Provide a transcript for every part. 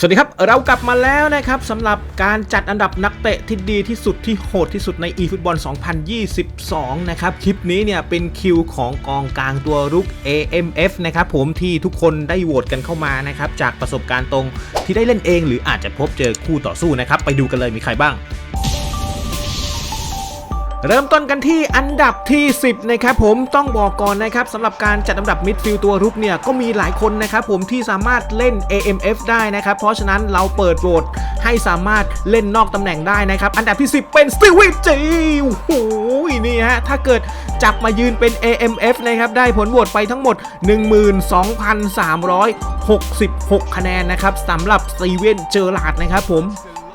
สวัสดีครับเรากลับมาแล้วนะครับสำหรับการจัดอันดับนักเตะที่ดีที่สุดที่โหดที่สุดใน eFootball 2022 นะครับ คลิปนี้เนี่ยเป็นคิวของกองกลางตัวรุก AMF นะครับผมที่ทุกคนได้โหวตกันเข้ามานะครับ จากประสบการณ์ตรงที่ได้เล่นเอง หรืออาจจะพบเจอคู่ต่อสู้นะครับ ไปดูกันเลยมีใครบ้าง เริ่มต้นกันที่อันดับที่ 10 นะครับผมต้องบอกก่อนนะครับสำหรับการจัดอันดับมิดฟิลด์ตัวรุกเนี่ยก็มีหลายคนนะครับผมที่สามารถเล่น AMF ได้นะครับ เพราะฉะนั้นเราเปิดโหวตให้สามารถเล่นนอกตำแหน่งได้นะครับ อันดับที่ 10 เป็นสตีวิจีโอ้โหนี่ฮะถ้าเกิดจับมายืนเป็น AMF นะครับได้ผลโหวตไปทั้งหมด 12,366 คะแนนนะครับสำหรับสตีเวนเจอร์ลาดนะครับผม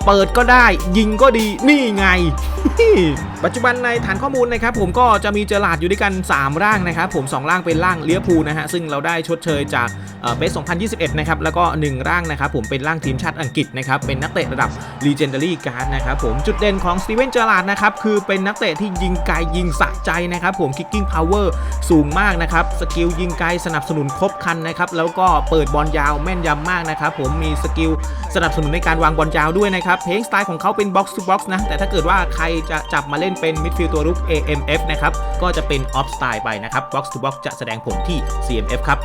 เปิดก็ได้ ยิงก็ดีนี่ไง ปัจจุบันในฐานข้อมูลนะครับผมก็จะมีเจอหลาดอยู่ด้วยกัน 3 ร่างนะครับผม 2 ร่างเป็นร่างเลียพูนะฮะซึ่งเราได้ชดเชยจากเบส 2021 นะครับ แล้วก็ 1 ร่างนะครับผมเป็นร่างทีมชาติอังกฤษนะครับ เป็นนักเตะระดับ Legendary Card นะครับผม จุดเด่นของสตีเวนเจอร์ลาดนะครับ คือเป็นนักเตะที่ยิงไกลยิงสะใจนะครับผม kicking power สูงมากนะครับ สกิลยิงไกลสนับสนุนครบคันนะครับ แล้วก็เปิดบอลยาวแม่นยำมากนะครับผมมีสกิลสนับสนุนในการวางบอลยาวด้วยนะครับเพลงสไตล์ของเขาเป็น box to box นะ แต่ถ้าเกิดว่าใครจะจับมาเล่นเป็นมิดฟิลด์ตัวรุก AMF นะครับ ก็จะเป็น off style ไปนะครับ box to box จะแสดงผลที่ CMF ครับ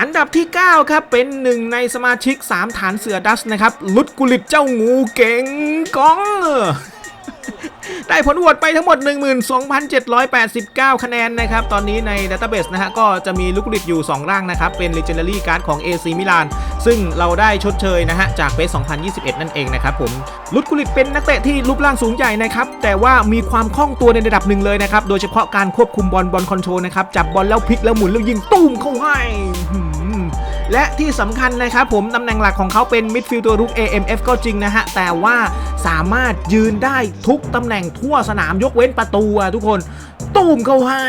อันดับที่ 9 ครับ เป็นหนึ่งในสมาชิก 3 ฐานเสือดัชนะครับ ลุดกุลิตเจ้างูเก่งกอง ได้ผลโหวตไปทั้งหมด 12,789 คะแนนนะครับ ตอนนี้ใน Database นะฮะก็จะมีลูกกุลิตอยู่ 2 ร่างนะครับ เป็น Legendary Card ของ AC มิลานซึ่งเราได้ชดเชยนะฮะ จากเบส2021 นั่นเองนะครับผมลุดกุลิตเป็นนักเตะที่รูปร่างสูงใหญ่นะครับ แต่ว่ามีความคล่องตัวในระดับหนึ่งเลยนะครับ โดยเฉพาะการควบคุมบอลบอลคอนโทรลนะครับจับบอลแล้วพลิกแล้วหมุนแล้วยิงตุ้มเข้าให้ และที่สำคัญนะครับผมตำแหน่งหลักของเขาเป็นมิดฟิลด์ตัวรุก AMF ก็จริงนะฮะ แต่ว่าสามารถยืนได้ทุกตำแหน่งทั่วสนามยกเว้นประตูอะทุกคน ตูมเข้าให้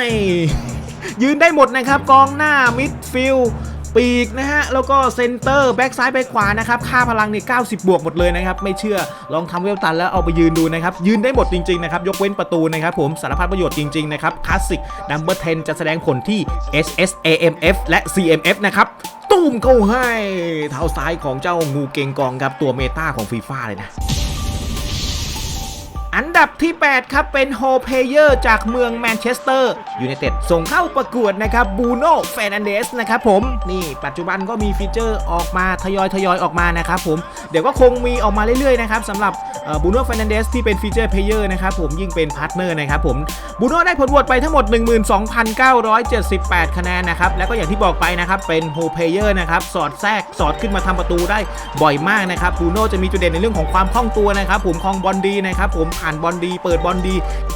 ยืนได้หมดนะครับกองหน้ามิดฟิลด์ปีกนะฮะ แล้วก็เซนเตอร์ แบ็กซ้ายแบ็กขวานะครับ ค่าพลังเนี่ย90 บวกหมดเลยนะครับ ไม่เชื่อลองทำเวลตันแล้วเอาไปยืนดูนะครับ ยืนได้หมดจริง ๆ นะครับ ยกเว้นประตูนะครับผมสารพัดประโยชน์จริง ๆ นะครับคลาสสิกนัมเบอร์10 จะแสดงผลที่ SSAMF และ CMF นะครับ ตุ้มเข้าให้ เท้าซ้ายของเจ้างูเกงกองครับตัวเมตาของฟีฟ่าเลยนะ อันดับที่ 8 ครับเป็นโฮเพเยอร์จากเมืองแมนเชสเตอร์ยูไนเต็ดส่งเข้าประกวดนะครับบูโน่เฟรนันเดสนะครับผม นี่ปัจจุบันก็มีฟีเจอร์ออกมาทยอยทยอยออกมานะครับผม เดี๋ยวก็คงมีออกมาเรื่อยๆนะครับสำหรับบูโน่ฟรนันเดสที่เป็นฟีเจอร์เพเยอร์นะครับผมยิ่งเป็นพาร์ทเนอร์นะครับผมบูโน่ได้ผลโหวตไปทั้งหมด 12,978 คะแนนนะครับแล้วก็อย่างที่บอกไปนะครับเป็นโฮเพเยอร์นะครับสอดแทรกสอดขึ้นมาทำประตูได้บ่อยมากนะครับบูโน่จะมีจุดเด่นในเรื่องของความคล่องตัวนะครับผมคลองบอลดีนะครับผมผ่านบอลดี เปิดบอลดี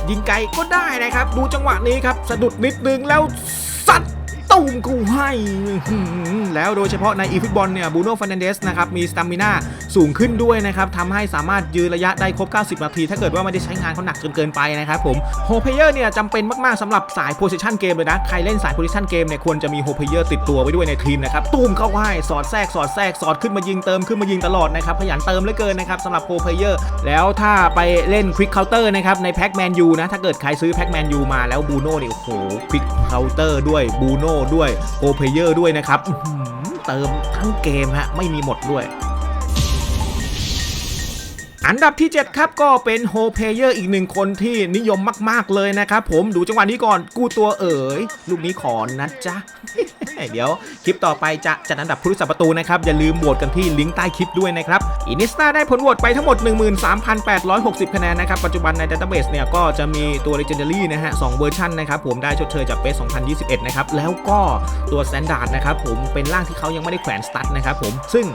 ยิงไกลก็ได้นะครับ ดูจังหวะนี้ครับสะดุดนิดนึงแล้ว ตุ้มกูให้อื้อหือแล้วโดยเฉพาะในอีฟิตบอลเนี่ยบูโน่ฟ r น a นเดสนะครับมีสตามิน่าสูงขึ้นด้วยนะครับทำให้สามารถยืนระยะได้ครบ 90 นาที ถ้าเกิดว่าไม่ได้ใช้งานเขาหนักจนเกินไปนะครับผมโฮเพเยอร์เนี่ยจำเป็นมากๆสำหรับสายโพซิชันเกมเลยนะ ใครเล่นสายโพซิชันเกมเนี่ยควรจะมีโฮเพเยอร์ติดตัวไว้ด้วยในทีมนะครับตุ้มเข้าให้สอดแทรกสอดแทรกสอดขึ้นมายิงเติมขึ้นมายิงตลอดนะครับขยันเติมเหลือเกินนะครับสำหรับโฮเพเยอร์แล้วถ้าไปเล่นควิกเคาน์เตอร์นะครับในแพ็กแมนยูนะถ้าเกิดใครซื้อแพ็กแมนยูมาแล้วบูโน่เนี่ยโอ้โหควิกเคาน์เตอร์ด้วยบูโน่ด้วยโกเพเยอร์ด้วยนะครับเติมทั้งเกมฮะไม่มีหมดด้วยอันดับที่ 7 ครับก็เป็นโฮเพเยอร์อีกหนึ่งคนที่นิยมมาก ๆ เลยนะครับผมดูจังหวะนี้ก่อน กูตัวเอ๋ย ลูกนี้ขอนะจ๊ะ เดี๋ยวคลิปต่อไปจะจัดอันดับผู้รักษาประตูนะครับ อย่าลืมโหวตกันที่ลิงก์ใต้คลิปด้วยนะครับอินิสตาได้ผลโหวตไปทั้งหมด 13,860 คะแนนนะครับ ปัจจุบันในดัตเตอร์เบสเนี่ยก็จะมีตัว Legendary นะฮะสองเวอร์ชันนะครับผมได้ชดเชยจากเบส2021 นะครับ แล้วก็ตัว Standard นะครับผมเป็นร่างที่เขายังไม่ได้แขวนสตัดนะครับผมซึ่ง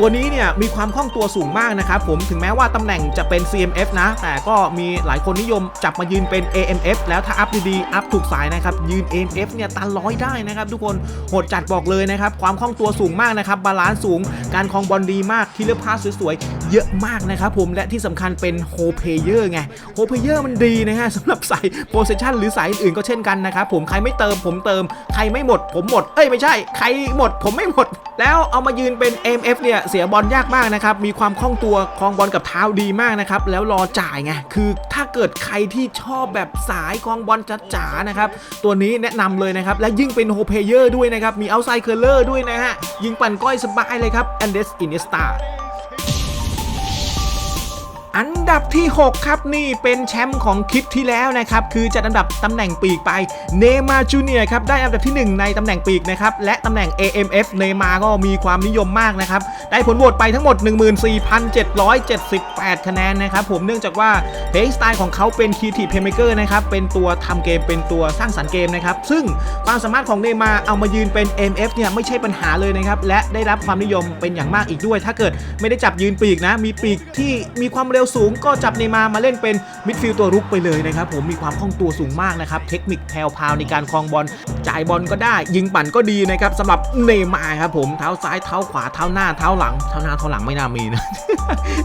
ตัวนี้เนี่ยมีความคล่องตัวสูงมากนะครับผมถึงแม้ว่าตำแหน่งจะเป็น CMF นะ แต่ก็มีหลายคนนิยมจับมายืนเป็น AMF แล้วถ้าอัพดีๆอัพถูกสายนะครับยืน AMF เนี่ยตันร้อยได้นะครับทุกคนโหดจัดบอกเลยนะครับความคล่องตัวสูงมากนะครับบาลานซ์สูงการคลองบอลดีมากที่เลือกพาสสวยๆเยอะมากนะครับผมและที่สำคัญเป็นโฮเพเยอร์ไงโฮเพเยอร์มันดีนะฮะสำหรับสายโพสชั่นหรือสายอื่นก็เช่นกันนะครับผมใครไม่เติมผมเติม ใครไม่หมด ผมหมดเอ้ยไม่ใช่ ใครหมดผมไม่หมด แล้วเอามายืนเป็น AMF เนี่ยเสียบอลยากมากนะครับ มีความคล่องตัวคลองบอลกับเท้าดีมากนะครับ แล้วรอจ่ายไง คือถ้าเกิดใครที่ชอบแบบสายคลองบอลจ๋าๆนะครับ ตัวนี้แนะนำเลยนะครับ และยิ่งเป็นโฮเพเยอร์ด้วยนะครับ มีเอาไซเคอร์เลอร์ด้วยนะฮะ ยิงปั่นก้อยสบายเลยครับแอนเดสอินเนสตา อันดับที่ 6 ครับนี่เป็นแชมป์ของคลิปที่แล้วนะครับ คือจัดอันดับตำแหน่งปีกไปเนมาจูเนียครับ ได้อันดับที่ 1 ในตำแหน่งปีกนะครับ และตำแหน่ง AMF เนมาก็มีความนิยมมากนะครับ ได้ผลโหวตไปทั้งหมด 14,778 คะแนนนะครับ ผมเนื่องจากว่าเพลย์สไตล์ของเขาเป็นคีทีเพย์เมเกอร์นะครับ เป็นตัวทำเกมเป็นตัวสร้างสรรค์เกมนะครับ ซึ่งความสามารถของเนมาเอามายืนเป็น MF เนี่ยไม่ใช่ปัญหาเลยนะครับและได้รับความนิยมเป็นอย่างมากอีกด้วย ถ้าเกิดไม่ได้จับยืนปีกนะมีปีกที่มีความเร็วสูงก็จับเนมามาเล่นเป็นมิดฟิลด์ตัวรุกไปเลยนะครับผมมีความคล่องตัวสูงมากนะครับเทคนิคแพลวในการคลองบอลจ่ายบอลก็ได้ ยิงปั่นก็ดีนะครับสำหรับเนมาครับผมเท้าซ้ายเท้าขวาเท้าหน้าเท้าหลังเท้าหน้าเท้าหลังไม่น่ามีนะ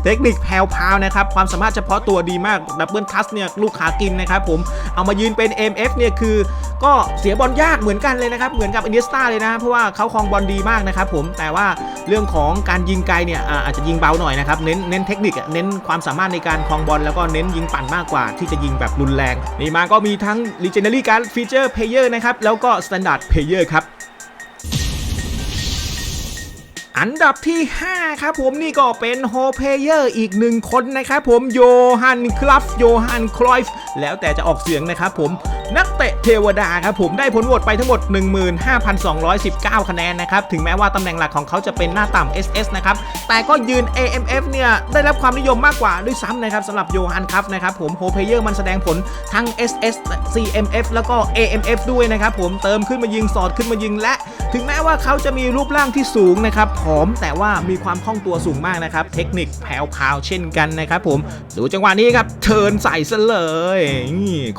เทคนิคแพลวนะครับความสามารถเฉพาะตัวดีมากดับเบิลทัสเนี่ยลูกขากินนะครับผมเอามายืนเป็น MF เนี่ยคือก็เสียบอลยากเหมือนกันเลยนะครับเหมือนกับอินเดสตาเลยนะ เพราะว่าเขาคลองบอลดีมากนะครับผมแต่ว่าเรื่องของการยิงไกลเนี่ยอาจจะยิงเบาหน่อยนะครับเน้นเน้นเทคนิคเน้นความสามารถในการคลองบอลแล้วก็เน้นยิงปั่นมากกว่าที่จะยิงแบบรุนแรงนี่มาก็มีทั้ง Legendary Card Feature Player นะครับแล้วก็ Standard Player ครับอันดับที่ 5 ครับผมนี่ก็เป็นโฮเพเยอร์อีกหนึ่งคนนะครับผมโยฮันคลัฟโยฮันคลอยฟ์ แล้วแต่จะออกเสียงนะครับผมนักเตะเทวดาครับผมได้ผลโหวตไปทั้งหมด 15,219 คะแนนนะครับถึงแม้ว่าตำแหน่งหลักของเขาจะเป็นหน้าต่ำ SS นะครับแต่ก็ยืน AMF เนี่ยได้รับความนิยมมากกว่าด้วยซ้ำนะครับสำหรับโยฮันครับนะครับผมโฮเพเยอร์มันแสดงผลทั้ง SS CMF แล้วก็ AMF ด้วยนะครับผมเติมขึ้นมายิงสอดขึ้นมายิงและ ถึงแม้ว่าเขาจะมีรูปร่างที่สูงนะครับผอมแต่ว่ามีความคล่องตัวสูงมากนะครับ เทคนิคแผ่วๆเช่นกันนะครับผมดูจังหวะนี้ครับเทินใส่ซะเลย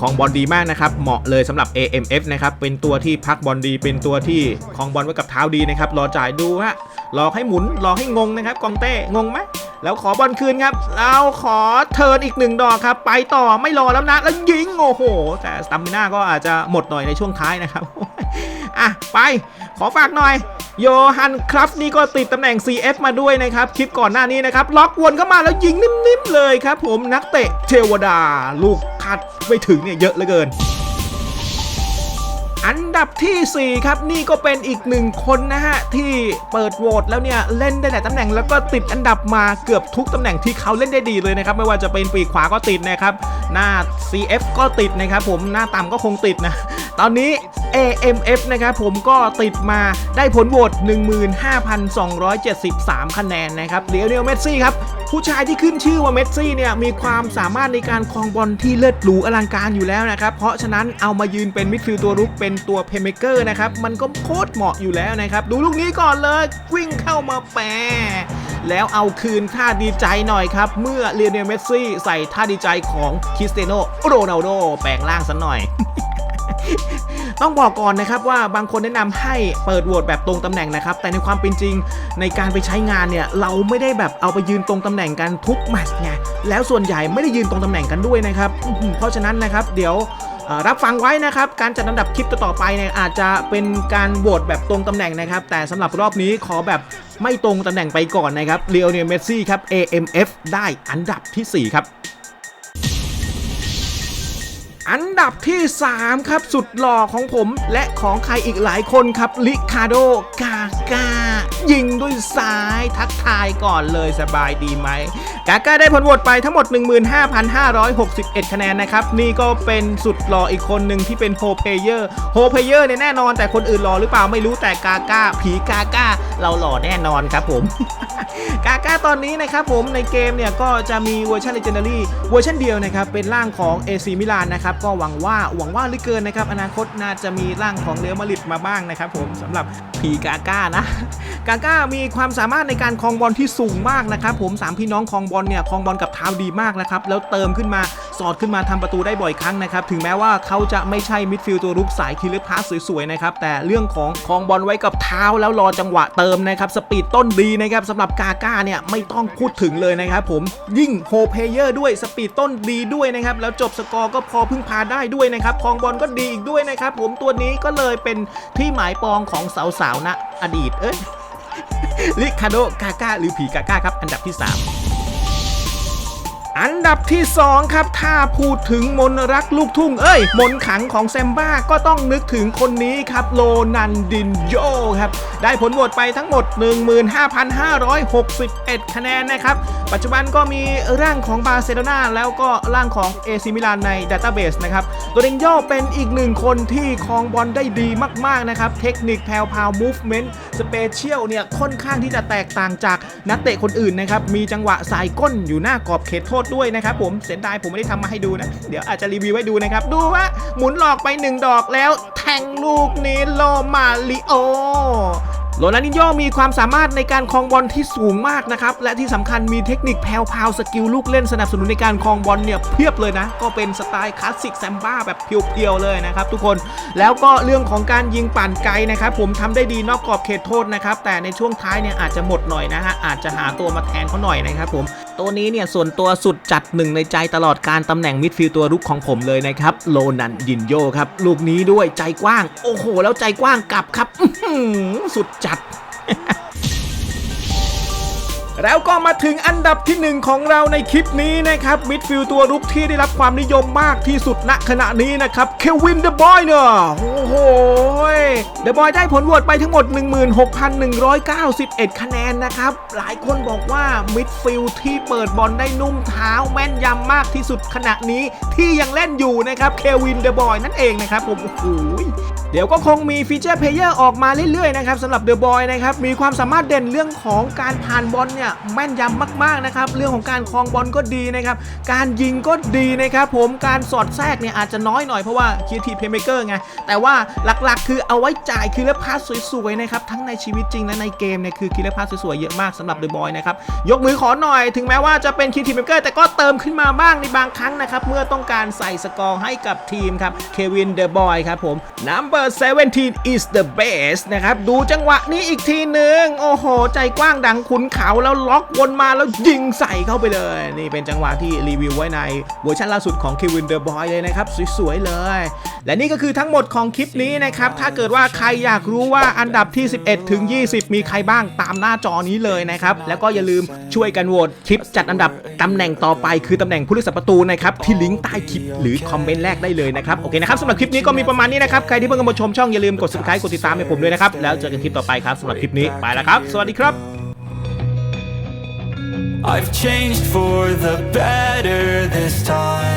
ของบอลดีมากนะครับ เหมาะเลยสำหรับ AMF นะครับ เป็นตัวที่พักบอลดี เป็นตัวที่คลองบอลไว้กับเท้าดีนะครับ รอจ่ายดูฮะ หลอกให้หมุน หลอกให้งงนะครับ กองเต้ งงไหมแล้วขอบอลคืนครับ เราขอเทิร์นอีกหนึ่งดอกครับ ไปต่อไม่รอแล้วนะ แล้วยิง โอ้โห แต่สตัมมิน่าก็อาจจะหมดหน่อยในช่วงท้ายนะครับ อะ ไป ขอฝากหน่อย โยฮันครับนี่ก็ติดตำแหน่ง CF มาด้วยนะครับ คลิปก่อนหน้านี้นะครับ ล็อกวนเข้ามาแล้วยิงนิ่มๆเลยครับผมนักเตะเทวดา ลูกคัดไม่ถึงเนี่ยเยอะเหลือเกิน อันดับทีสี่ 4 ครับนี่ก็เป็นอีกหนึ่งคนนะฮะ ที่เปิดโหวตแล้วเนี่ย เล่นได้หลายตำแหน่งแล้วก็ติดอันดับมาเกือบทุกตำแหน่งที่เขาเล่นได้ดีเลยนะครับ ไม่ว่าจะเป็นปีกขวาก็ติดนะครับ หน้า CF ก็ติดนะครับ ผมหน้าต่ำก็คงติดนะ ตอนนี้ AMF นะครับผมก็ติดมาได้ผลโหวต15,273 คะแนนนะครับเลียวเนลเมสซี่ครับ ผู้ชายที่ขึ้นชื่อว่าเมสซี่เนี่ยมีความสามารถในการครองบอลที่เลิศหรูอลังการอยู่แล้วนะครับ เพราะฉะนั้นเอามายืนเป็นมิดฟิลด์ตัวรุกเป็นตัวเพเมเกอร์นะครับ มันก็โคตรเหมาะอยู่แล้วนะครับ ดูลูกนี้ก่อนเลย วิ่งเข้ามาแปรแล้วเอาคืนท่าดีใจหน่อยครับ เมื่อเลียเนลเมสซี่ใส่ท่าดีใจของคริสเตียโนโรนัลโดแปลงร่างซะหน่อยต้องบอกก่อนนะครับว่าบางคนแนะนำให้เปิดโหวตแบบตรงตำแหน่งนะครับ แต่ในความเป็นจริงในการไปใช้งานเนี่ย เราไม่ได้แบบเอาไปยืนตรงตำแหน่งกันทุกแมตช์ไงแล้วส่วนใหญ่ไม่ได้ยืนตรงตำแหน่งกันด้วยนะครับเพราะฉะนั้นนะครับ เดี๋ยว รับฟังไว้นะครับ การจัดลำดับคลิปต่อๆไปเนี่ยอาจจะเป็นการโหวตแบบตรงตำแหน่งนะครับ แต่สำหรับรอบนี้ขอแบบไม่ตรงตำแหน่งไปก่อนนะครับเรียวเนลเมสซี่ครับ AMF ได้อันดับทีสี่4 ครับ อันดับที่ 3 ครับสุดหล่อของผม และของใครอีกหลายคนครับลิคาโดกากายิงด้วยซ้ายทักทายก่อนเลยสบายดีไหมกากาได้ผลโหวตไปทั้งหมด 15,561 คะแนนนะครับ นี่ก็เป็นสุดหล่ออีกคนหนึ่งที่เป็นโฮเพเยอร์โฮเพเยอร์เนี่ยแน่นอนแต่คนอื่นหล่อหรือเปล่าไม่รู้แต่กากาผีกากาเราหล่อแน่นอนครับผมกาก้าตอนนี้นะครับผมในเกมเนี่ยก็จะมีเวอร์ชัน Legendary เวอร์ชันเดียวนะครับเป็นร่างของ AC มิลานนะครับก็หวังว่าหวังว่าหลือเกินนะครับอนาคตน่าจะมีร่างของเรอัลมาดริดมาบ้างนะครับผมสำหรับพีกาก้านะกาก้ามีความสามารถในการคลองบอลที่สูงมากนะครับผมสามพี่น้องคลองบอลเนี่ยคลองบอลกับเท้าดีมากนะครับแล้วเติมขึ้นมาสอดขึ้นมาทำประตูได้บ่อยครั้งนะครับ ถึงแม้ว่าเขาจะไม่ใช่มิดฟิลด์ตัวรุกสายคิลเลอร์พาสสวยๆนะครับ แต่เรื่องของครองบอลไว้กับเท้าแล้วรอจังหวะเติมนะครับ สปีดต้นดีนะครับสำหรับกาก้าเนี่ยไม่ต้องพูดถึงเลยนะครับผมยิ่งโฮเพเยอร์ด้วยสปีดต้นดีด้วยนะครับแล้วจบสกอร์ก็พอพึ่งพาได้ด้วยนะครับครองบอลก็ดีอีกด้วยนะครับผมตัวนี้ก็เลยเป็นที่หมายปองของสาวๆณอดีตเอ้ยลิคาโดกาก้าหรือผีกาก้าครับ อันดับที่ 3 อันดับที่ 2 ครับ ถ้าพูดถึงมนรักลูกทุ่ง เอ้ย มนขังของแซมบ้าก็ต้องนึกถึงคนนี้ครับโลนันดินโยครับ ได้ผลโหวตไปทั้งหมด 15,561 คะแนนนะครับ ปัจจุบันก็มีร่างของบาร์เซโลนาแล้วก็ร่างของเอซิมิลานในดัตต้าเบสนะครับโรดินโยเป็นอีกหนึ่งคนที่ครองบอลได้ดีมาก ๆ นะครับ เทคนิคแพลวพาวมูฟเมนต์สเปเชียลเนี่ยค่อนข้างที่จะแตกต่างจากนักเตะคนอื่นนะครับมีจังหวะสายก้นอยู่หน้ากรอบเขตโทษด้วยนะครับผมเสียดายผมไม่ได้ทำมาให้ดูนะ เดี๋ยวอาจจะรีวิวไว้ดูนะครับ ดูว่าหมุนหลอกไป 1 ดอกแล้ว แทงลูกนี้โลมาลิโอโรนัลดินโยมีความสามารถในการครองบอลที่สูงมากนะครับ และที่สำคัญมีเทคนิคแพรวสกิลลูกเล่นสนับสนุนในการครองบอลเนี่ยเพียบเลยนะ ก็เป็นสไตล์คลาสสิกแซมบ้าแบบเพียวๆเลยนะครับทุกคนแล้วก็เรื่องของการยิงปั่นไกลนะครับ ผมทำได้ดีนอกกรอบเขตโทษนะครับ แต่ในช่วงท้ายเนี่ยอาจจะหมดหน่อยนะฮะอาจจะหาตัวมาแทนเขาหน่อยนะครับผมตัวนี้เนี่ยส่วนตัวสุดจัดหนึ่งในใจตลอดการตำแหน่งมิดฟิลด์ตัวรุกของผมเลยนะครับโลนันยินโยครับ ลูกนี้ด้วยใจกว้าง โอ้โห แล้วใจกว้างกลับครับสุดจัด แล้วก็มาถึงอันดับที่หนึ่งของเราในคลิปนี้นะครับมิดฟิลตัวรุกที่ได้รับความนิยมมากที่สุดณขณะนี้นะครับเควินเดอะบอยเนอะโอ้โหเดอะบอยได้ผลโหวตไปทั้งหมด 16,191 คะแนนนะครับ หลายคนบอกว่ามิดฟิลที่เปิดบอลได้นุ่มเท้าแม่นยำมากที่สุดขณะนี้ที่ยังเล่นอยู่นะครับเควินเดอะบอยนั่นเองนะครับผมโอ้โห เดี๋ยวก็คงมีฟีเจอร์เพลเยอร์ออกมาเรื่อยๆนะครับสำหรับเดอะบอยนะครับมีความสามารถเด่นเรื่องของการผ่านบอลเนี่ยแม่นยำมากๆนะครับเรื่องของการคลองบอลก็ดีนะครับการยิงก็ดีนะครับผมการสอดแทรกเนี่ยอาจจะน้อยหน่อยเพราะว่าคีทีเพลย์เมเกอร์ไงแต่ว่าหลักๆ คือเอาไว้จ่ายคิลเลอร์พาสสวยๆนะครับทั้งในชีวิตจริงและในเกมเนี่ยคือคิลเลอร์พาสสวยๆเยอะมากสำหรับเดอะบอยนะครับยกมือขอหน่อยถึงแม้ว่าจะเป็นคีทีเพลย์เมเกอร์แต่ก็เติมขึ้นมาบ้างในบางครั้งนะครับเมื่อต้องการใส่สกอร์ให้กับทีมครับเควินเดอะบอยครับผม number 17 is the best นะครับ ดูจังหวะนี้อีกทีหนึ่งโอ้โห ใจกว้างดังขุนเขาแล้วล็อกวนมาแล้วยิงใส่เข้าไปเลย นี่เป็นจังหวะที่รีวิวไว้ในเวอร์ชันล่าสุดของเควินเดอะบอยเลยนะครับ สวยๆเลย และนี่ก็คือทั้งหมดของคลิปนี้นะครับ ถ้าเกิดว่าใครอยากรู้ว่าอันดับที่ 11 ถึง 20 มีใครบ้างตามหน้าจอนี้เลยนะครับ แล้วก็อย่าลืมช่วยกันโหวตคลิปจัดอันดับตำแหน่งต่อไปคือตำแหน่งผู้รักษาประตูนะครับที่ลิงก์ใต้คลิปหรือคอมเมนต์แรกได้เลยนะครับโอเคนะครับสำหรับคลิปนี้ก็มีประมาณนี้นะครับใครที่เพิ่งมาชมช่องอย่าลืมกด subscribe กดติดตามให้ผมด้วยนะครับ แล้วเจอกันคลิปต่อไปครับสำหรับคลิปนี้ไปแล้วครับ สวัสดีครับ I've changed for the better this time.